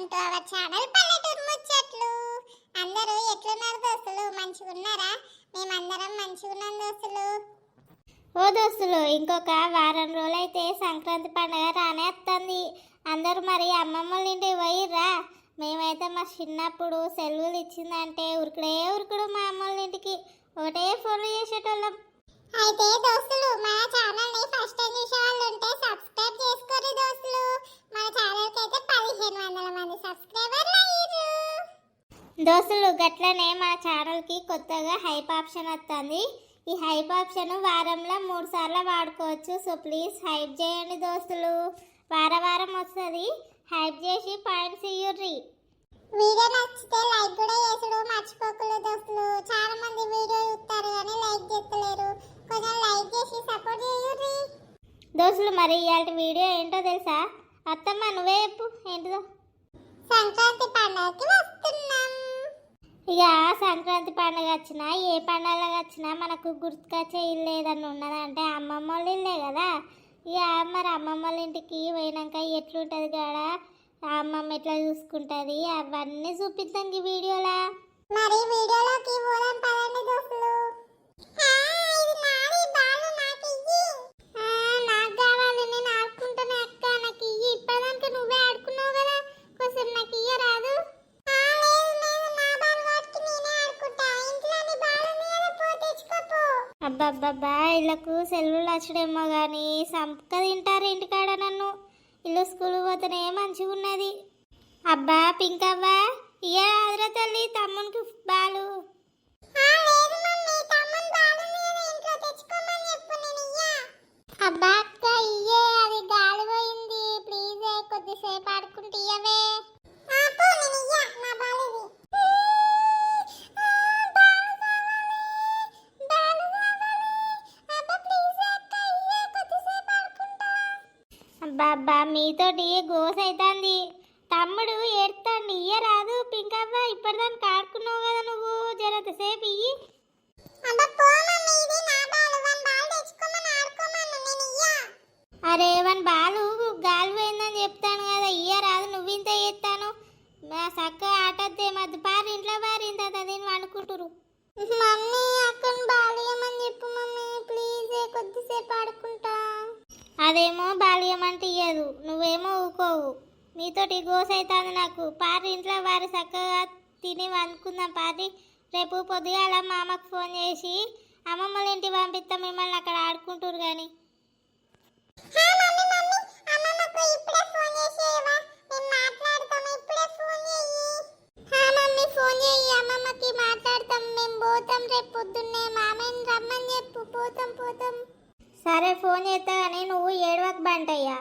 Welcome to channel పల్లెటూరు ముచ్చట్లు. అందరూ ఎట్లున్నారు దోస్తులు? మంచిగా ఉన్నారా? మేమందరం మంచిగా ఉన్నాం దోస్తులు. ఓ దోస్తులు ఇంకొక వారం రోజులైతే సంక్రాంతి పండుగ రానే వస్తుంది అందరూ మరి అమ్మమ్మ వాళ్ళ ఇంటికి పోయిర్రా? మేమైతే మా చిన్నప్పుడు సెలవులు ఇచ్చిందంటే ఉరుకుడే ఉరుకుడు మా అమ్మ వాళ్ళ ఇంటికి. ఒకటే ఫోన్లు చేసేటోళ్ళం. అయితే దోస్తులు మన ఛానల్ని ఫస్ట్ టైం చూసే వాళ్ళు ఉంటే సబ్స్క్రైబ్ చేసుకోరు దోస్తులు. మన ఛానల్కి అయితే పదిహేను వందల మంది సబ్స్క్రైబర్లు అయ్యారు. దోస్తులు గట్లనే మా ఛానల్కి కొత్తగా హైప్ ఆప్షన్ వస్తుంది. ఈ హైప్ ఆప్షన్ వారంలో మూడు సార్లు వాడుకోవచ్చు. సో ప్లీజ్ హైప్ చేయండి దోస్తులు. వార వారం వస్తుంది. హైప్ చేసి పాయింట్స్ ఇయ్యుర్రి. వీడియో నచ్చితే లైక్ కూడా చేసుడు మర్చిపోకలు దోస్తులు. చాలా మంది వీడియో చూస్తారు కానీ లైక్ చేస్తలేరు. కొంచెం లైక్ చేసి సపోర్ట్ చేయుర్రి. దోస్తులు మరి ఇవాళ వీడియో ఏంటో తెలుసా? అత్తమ్మ నువ్వే చెప్పు ఏంటిదో. సంక్రాంతి పండగకి వస్తున్నాం. ఇక సంక్రాంతి పండుగ వచ్చినా ఏ పండుగ వచ్చినా మనకు గుర్తుకొచ్చే ఇల్లు ఏదన్నా ఉన్నదంటే అమ్మమ్మ వాళ్ళ ఇల్లే కదా. ఇక మరి అమ్మమ్మ వాళ్ళ ఇంటికి పోయినాక ఎట్లుంటుంది ఆ అమ్మమ్మ ఎట్లా చూసుకుంటుంది? అవన్నీ చూపిద్దాం ఈ వీడియోలా. మరి వీడియోలోకి పోదాం పదండి దోస్తులు. అబ్బబ్బబ్బా ఇళ్ళకు సెలవులు వచ్చడేమో కానీ సంపక తింటారు ఇంటికాడ నన్ను. ఇల్లు స్కూల్ పోతేనే మంచిగా ఉన్నది అబ్బా పింకవ్వా ఇయ్య ఆదరా తల్లి తమ్మునికి బాలు. అబ్బా అక్క ఇయ్యే అది గాలి పోయింది ప్లీజ్ కొద్దిసేపు ఆడుకుంటే ఇయ్యవే. అబ్బా అబ్బా మీతోటి గోస అవుతుంది తమ్ముడు ఏడుతాండి ఇయ్య రాదు పింకవ్వ ఇప్పటిదానికి ఆడుకున్నావు కదా నువ్వు? జరంతసేపు ఇయ్యి. అరే వన్ బాలు గాలి పోయిందని చెప్తాను కదా ఇయ్య రాదు నువ్వు ఇంత చేస్తాను. సక్క ఆటద్దే మధ్య పారి ఇంట్లో పారి ఇంత దీన్ని వండుకుంటురు మమ్మీ అక్కని బాలియమని చెప్పు మమ్మీ? ప్లీజ్ కొద్దిసేపు ఆడుకుంటా. అదేమో బాల్యమంటే ఇయ్యదు. నువ్వేమో ఊకోవు. నీతోటి గోస అవుతుంది నాకు. పారి ఇంట్లో వారి చక్కగా తిని వండుకుందాం పారి రేపు పొద్దుగాల మా అమ్మకు ఫోన్ చేసి అమ్మమ్మల ఇంటికి పంపిస్తాం మిమ్మల్ని అక్కడ ఆడుకుంటారు కానీ మాట్లాడతాం ఇప్పుడే ఫోన్ చేయి హా మమ్మీ ఫోన్ చేయి అమ్మమ్మకి మాట్లాడతాం. మేము పోతాం రేపు పొద్దున్నే. మామయ్యని రమ్మని చెప్పు. పోతాం పోతాం. సరే ఫోన్ చేస్తా కానీ నువ్వు ఏడవకు బంటయ్యా.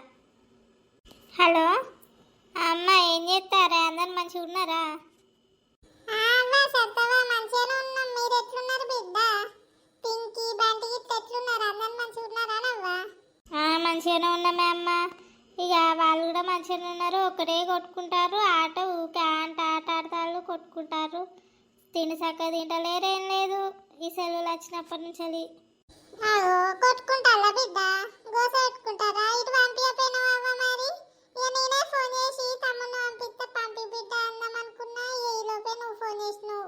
హలో? అమ్మ ఏం చేస్తారా? అందరు మంచిగా ఉన్నారా? మంచిగానే ఉన్నామే అమ్మ. ఇక వాళ్ళు కూడా మంచిగానే ఉన్నారు. ఒకటే కొట్టుకుంటారు. ఆట ఊకే ఆట ఆట ఆడతారు కొట్టుకుంటారు. తిని చక్కగా తింటలేరు ఏం లేదు. ఈ సెలవులు వచ్చినప్పటి నుంచి కొట్టుకుంటారా బిడ్డ? గోస పెట్టుకుంటారా ఇటు పంపించపోయినావా అవ్వ మరి? ఇక నేనే ఫోన్ చేసి తమ్మును పంపిస్తే పంపి బిడ్డ అనుకున్నా నువ్వు ఫోన్ చేసినావు.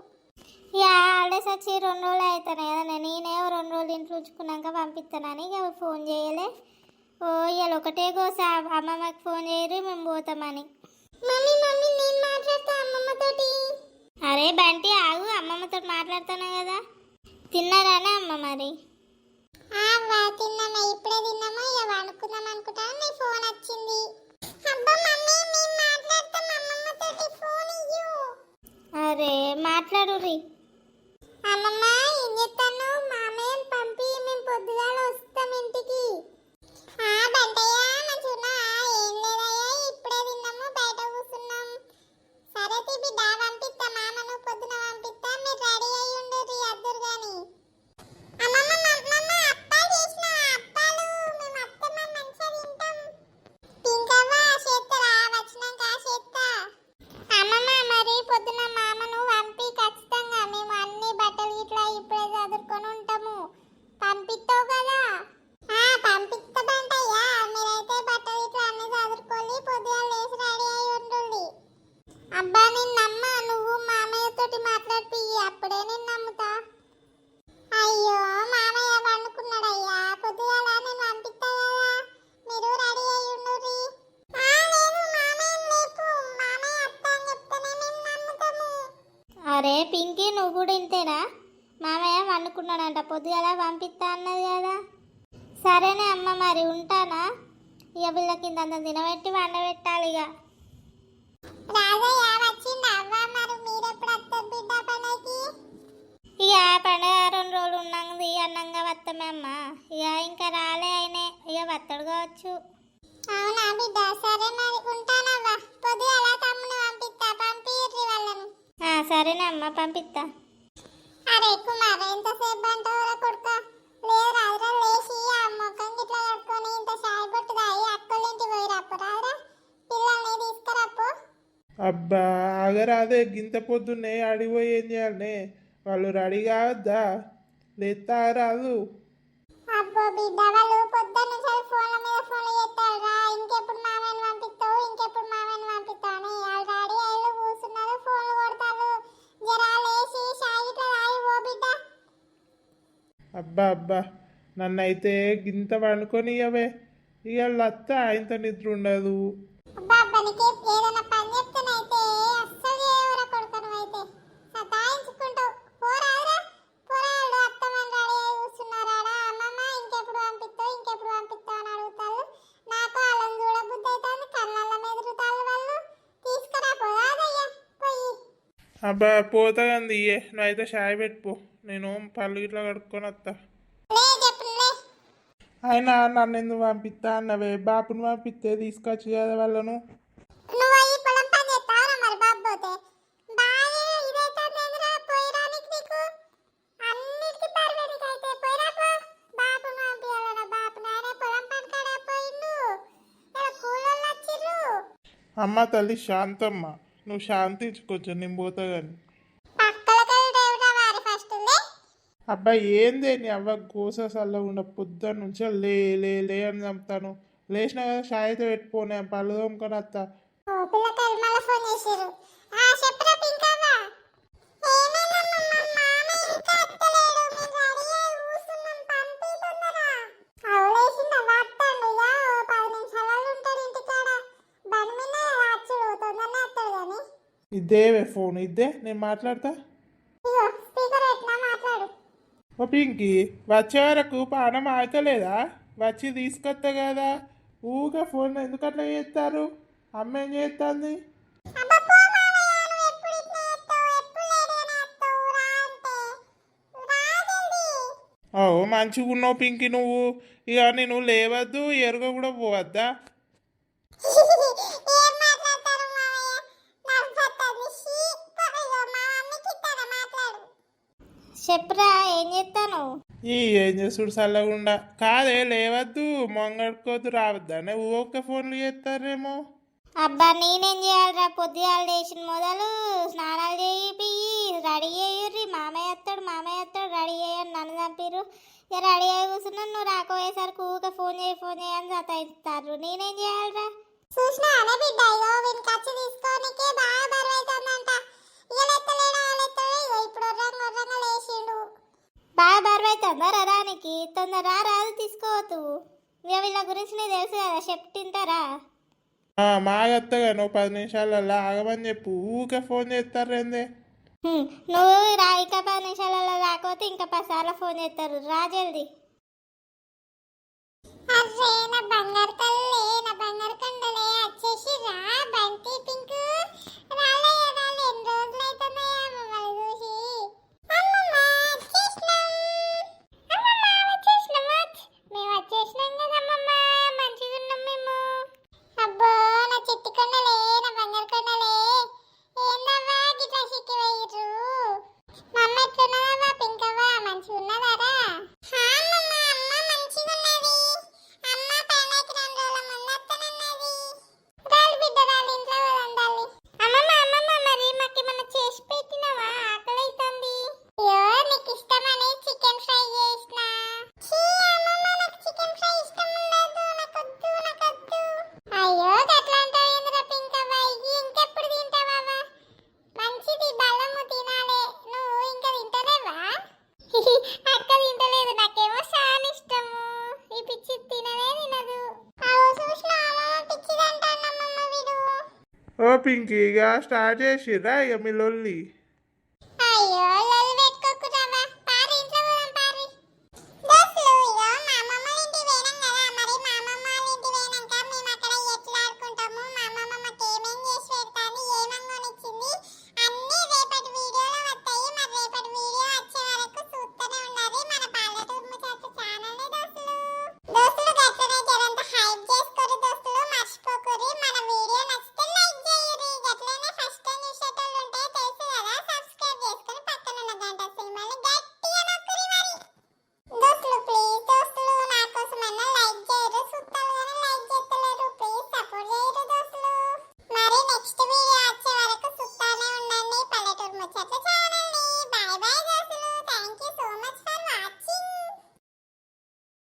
ఇక హాలిడేస్ వచ్చి రెండు రోజులు అవుతాను కదా నేనే రెండు రోజులు ఇంట్లో ఉంచుకున్నాక పంపిస్తానని ఇక ఫోన్ చేయలే. ఓ ఇవాళ ఒకటే కోస అమ్మమ్మకి ఫోన్ చేయరు మేము పోతామని మమ్మీ మమ్మీ నేను మాట్లాడతా అమ్మమ్మతోటి? అరే బంటి ఆగు అమ్మమ్మతో మాట్లాడుతాను కదా. తిన్నారానే అమ్మ మరి? తిన్నామా? ఇప్పుడే తిన్నామా? ఇక వండుకుందాం అనుకుంటా నీ ఫోన్ వచ్చింది. అరే మాట్లాడు రీ అమ్మమ్మ ఏం చెప్తాను మామయ్యని పంపి మేము పొద్దుగాల వస్తాం ఇంటికి ఆ బంటయ్య మంచిగా ఏం లేదయ్యా ఇప్పుడే తిన్నాము బయట కూర్చున్నాం సరే తీ బిడ్డ పంపిస్తా మామను పొద్దున పంపిస్తా మీరు రెడీ అయ్యి ఉండరు అద్దరు గాని అమ్మమ్మ మమ్మమ్మ అప్పాలు చేసిన అప్పాలు మేము అత్తమ్మ మంచిగా తింటాం పింకవ్వ చేస్తారా వచ్చినాక చేస్తా అమ్మమ్మ మరి పొద్దున మామను పంపి ఖచ్చితంగా మేము అరే పింకీ నువ్వు కూడా ఇంతేనా మామయ్య వండుకున్నాడంట పొద్దుగల పంపిస్తా అన్నది కదా. సరేనే అమ్మ మరి ఉంటానా? ఇక వీళ్ళకి ఇంత తినబెట్టి వండబెట్టాలి ఇక. ఇక పండగ రెండు రోజులు ఉన్నది అన్నంగా వస్తామే అమ్మ. ఇక ఇంకా రాలే అయినే ఇక వత్తడు కావచ్చు. అవునా బిడ్డ? సరే మరి ఉంటానవ్వ. పొద్దుగల తమ్ముని పంపిస్తా పంపిర్రి వాళ్ళను. సరేనే అమ్మ పంపిస్తా అరే కుమార్ ఎంతసేపు అంటావురా కొడుక? లేదు రాదురా లేచి ఆ ముఖం గిట్లా కట్టుకొని ఇంత చాయ్ పొట్టు తాగి అక్కలింటి పోయి రాపు రాదురా? పిల్లల్ని తీసుకురాపు. అబ్బా ఆగరాదే గింత పొద్దున్నే అడిగిపోయి ఏం చేయాలనే? వాళ్ళు రెడీ కావద్దా? లేతా రాదు. అబ్బో బిడ్డ వాళ్ళు అబ్బా అబ్బా నన్నైతే గింత పండుకొని ఇవ్వవే ఇక లత్త ఇంత నిద్ర ఉండదు. అబ్బా పోతా కంది ఇయ్యే నువ్వైతే షాయ్ పెట్టుపో నేను పళ్ళు ఇట్లా కడుక్కొని వస్తా అయినా నన్ను ఎందుకు పంపిస్తా అన్నవే? బాపుని పంపిస్తే తీసుకొచ్చి కదా వాళ్ళను. అయితే అమ్మ తల్లి శాంతమ్మ. నువ్వు శాంతించుకోవచ్చు నేను పోతా కానీ అబ్బా ఏందే నీ అవ్వ గోస సల్లగుండా పొద్దున్న నుంచి లే లే లే అని చంపుతాను. లేచిన కదా షాయితో పెట్టుకోనే పళ్ళు తోముకొని వస్తా ఓ పిల్లకాయలు మళ్ళీ ఫోన్ చేసిర్రు ఆ చెప్పురా పింకవ్వ ఏమైందమ్మా మామ ఇంకా అత్తలేడు మేము రెడీ అయి కూర్చున్నాం పంపి తొందర అవులేసిందా వస్తాడు ఇక ఓ పది నిమిషాలలో ఉంటాడు ఇంటికాడ బండి మీద రాచుడు తొందరనే వస్తాడు కానీ ఇదేవే ఫోన్ ఇద్దే నేను మాట్లాడతా? ఓ పింకి వచ్చే వరకు పానం ఆగలేదా వచ్చి తీసుకొస్తా కదా. ఊగా ఫోన్ ఎందుకు అట్లా చేస్తారు? అమ్మ ఏం చేస్తుంది ఓ మంచిగా ఉన్నావు పింకి నువ్వు. ఇక నేను లేవద్దు ఎరుగ కూడా పోవద్దా ఏం మాట్లాడతారు మామయ్య నాకు పట్టదు షీ ఇగో మా మమ్మీకి ఇస్తారా మాట్లాడు చెప్పురా ఏం చేస్తాను ఈ ఏం చేసుడు చల్లగుండా కాదే లేవద్దు మొంగడుకోద్దు రావద్దానే ఊరికే ఫోన్లు చేస్తారేమో అబ్బా నేనేం చేయాలిరా? పొద్దుగాలు లేచిన మొదలు స్నానాలు చేయిపియ్యి రెడీ అయ్యుర్రి మామయ్య వస్తాడు మామయ్య వస్తాడు రెడీ అయ్యని నన్ను చంపిర్రు. ఇక రెడీ అయ్యి కూర్చున్నాను నువ్వు రాకపోయేసరికి ఊక ఫోన్ చేయి ఫోన్ చేయి అని సతాయిస్తారు. నేనేం చేయాలిరా? చూసినా అనే బిడ్డ వీని ఖర్చు తీసుకోనికే బాగా బరువు అవుతుందంట ఇక లెత్తలేడా ఇప్పుడు ఒర్రంగా ఒర్రంగా లేచిండు. బాగా బరువు అవుతుందా రానికి. తొందర రా రాదు తీసుకోవద్దు. ఇక వీళ్ళ గురించి నీకు తెలుసు కదా చెప్పు తింటారా? ఆ, మాగత్తగా నువ్వు పది నిమిషాలలో ఆగమని చెప్పు. ఊకే ఫోన్ చేస్తారేందే హ్మ్, నువ్వు రా ఇంకా పది నిమిషాలలో రాకపోతే ఇంకా పది సార్లు ఫోన్ చేస్తారు. రా జల్దీ. అర్రే నా బంగారు కళ్ళే నా బంగారు కండలే వచ్చేసి రా బంతి పింక్. పిచ్చిదంటానమ్మమ్మ ఇక స్టార్ట్ చేసిర్రా ఇక మీ లొల్లి